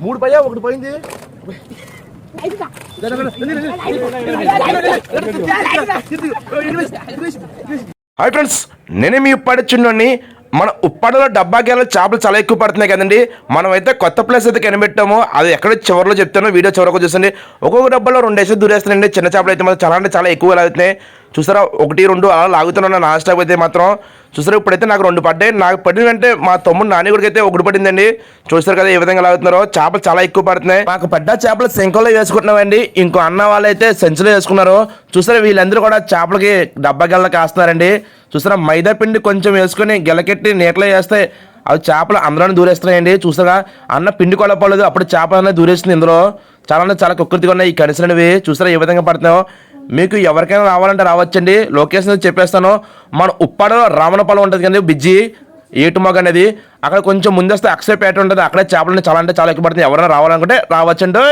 మూడు పయ్యా ఒకటి పోయింది హాయ్ ఫ్రెండ్స్ నేనే మీ ఉప్పాడ చిన్నోని మన ఉప్పాడలో డబ్బా గేలలో చేపలు చాలా ఎక్కువ పడుతున్నాయి కదండి. మనం అయితే కొత్త ప్లేస్ అయితే కనిపెట్టాము అది ఎక్కడ చివరిలో చెప్తానో వీడియో చివరకు చూసండి ఒక్కొక్క డబ్బాలో రెండు వేసి దూరేస్తున్నాయండి చిన్న చేపలు అయితే మాత్రం చాలా అంటే చాలా ఎక్కువ లాగుతున్నాయి చూసారా ఒకటి రెండు అలా లాగుతున్నాను నా స్టాప్ అయితే మాత్రం. చూసారా ఇప్పుడైతే నాకు రెండు పడ్డాయి. నాకు పడిందంటే మా తమ్ముడు నాని కూడా అయితే ఒకటి పడిందండి. చూస్తారు కదా ఏ విధంగా లాగుతున్నారో చేపలు చాలా ఎక్కువ పడుతున్నాయి. మాకు పడ్డ చేపలు శంఖంలో వేసుకుంటున్నామండి. ఇంకో అన్న వాళ్ళైతే సంచిలో వేసుకున్నారు. చూసారా వీళ్ళందరూ కూడా చేపలకి డబ్బా గెల్ల కాస్తున్నారండి. చూసారా మైదా పిండి కొంచెం వేసుకొని గెలకెట్టి నీటలో వేస్తే అవి చేపలు అందరూ దూరేస్తున్నాయండి. చూసారా అన్న పిండి కొలపలేదు అప్పుడు చేపలు అనేది దూరేస్తుంది ఇందులో. చాలా అంటే చాలా కుక్కృతిగా ఉన్నాయి ఈ కనిసినవి చూసారా ఏ విధంగా పడుతున్నాయో? మీకు ఎవరికైనా రావాలంటే రావచ్చండి. లొకేషన్ చెప్పేస్తాను. మన ఉప్పాడలో రామనపాలెం ఉంటుంది కదండి బిజ్జి ఏటుమగ అనేది. అక్కడ కొంచెం ముందస్తే అక్షయపేట ఉంటుంది. అక్కడే చేపలు చాలా అంటే చాలా ఎక్కువ పడుతుంది ఎవరైనా రావాలనుకుంటే రావచ్చండి.